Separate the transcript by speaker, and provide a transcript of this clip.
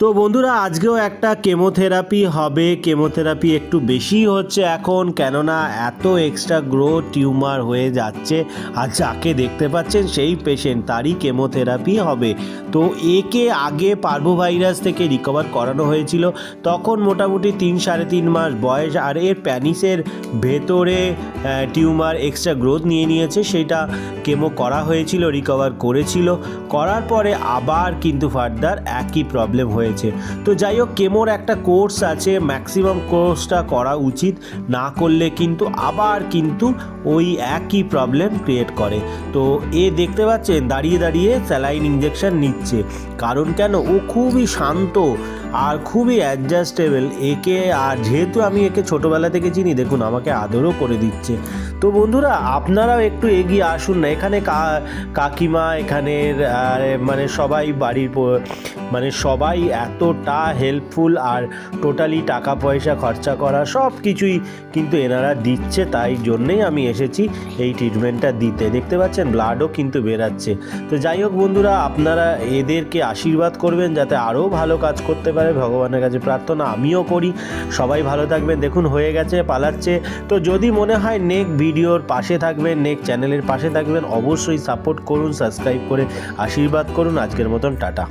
Speaker 1: তো বন্ধুরা, আজকেও একটা কেমোথেরাপি হবে। কেমোথেরাপি একটু বেশি হচ্ছে এখন, কেননা এত এক্সট্রা গ্রো টিউমার হয়ে যাচ্ছে আর যাকে দেখতে পাচ্ছেন সেই পেশেন্ট তারই কেমোথেরাপি হবে। তো একে আগে পার্ভো ভাইরাস থেকে রিকভার করানো হয়েছিল, তখন মোটামুটি তিন সাড়ে তিন মাস বয়স আর এর প্যানিসের ভেতরে টিউমার এক্সট্রা গ্রোথ নিয়ে নিয়েছে, সেটা কেমো করা হয়েছিল রিকভার করেছিল। করার পরে আবার কিন্তু ফার্দার একই প্রবলেম হয়েছে। তো যাই হোক, কেমোর একটা কোর্স আছে ম্যাক্সিমাম কোর্সটা করা উচিত। না করলে কিন্তু আবার কিন্তু ওই একই প্রবলেম ক্রিয়েট করে। তো এ দেখতে পাচ্ছেন, দাঁড়িয়ে দাঁড়িয়ে স্যালাইন ইঞ্জেকশান নিচ্ছে। কারণ কেন? ও খুবই শান্ত। আর খুবই অ্যাডজাস্টেবল একে আর যেহেতু আমি একে ছোটোবেলা থেকে চিনি, দেখুন, আমাকে আদরও করে দিচ্ছে। তো বন্ধুরা, আপনারাও একটু এগিয়ে আসুন না। এখানে কাকিমা এখানের মানে সবাই বাড়ির মানে সবাই এতটা হেল্পফুল আর টোটালি টাকা পয়সা খরচা করা সব কিছুই কিন্তু এনারা দিচ্ছে, তাই জন্যেই আমি এসেছি এই ট্রিটমেন্টটা দিতে। দেখতে পাচ্ছেন ব্লাডও কিন্তু বেরাচ্ছে। তো যাই হোক বন্ধুরা, আপনারা এদেরকে আশীর্বাদ করবেন যাতে আরও ভালো কাজ করতে পারে ভগবানের কাছে প্রার্থনা আমিও করি। সবাই ভালো থাকবেন। দেখুন, হয়ে গেছে, পালাচ্ছে। তো যদি মনে হয় নেক ভিডিওর পাশে থাকবেন, নেক চ্যানেলের পাশে থাকবেন, অবশ্যই সাপোর্ট করুন, সাবস্ক্রাইব করে আশীর্বাদ করুন। আজকের মতন টাটা।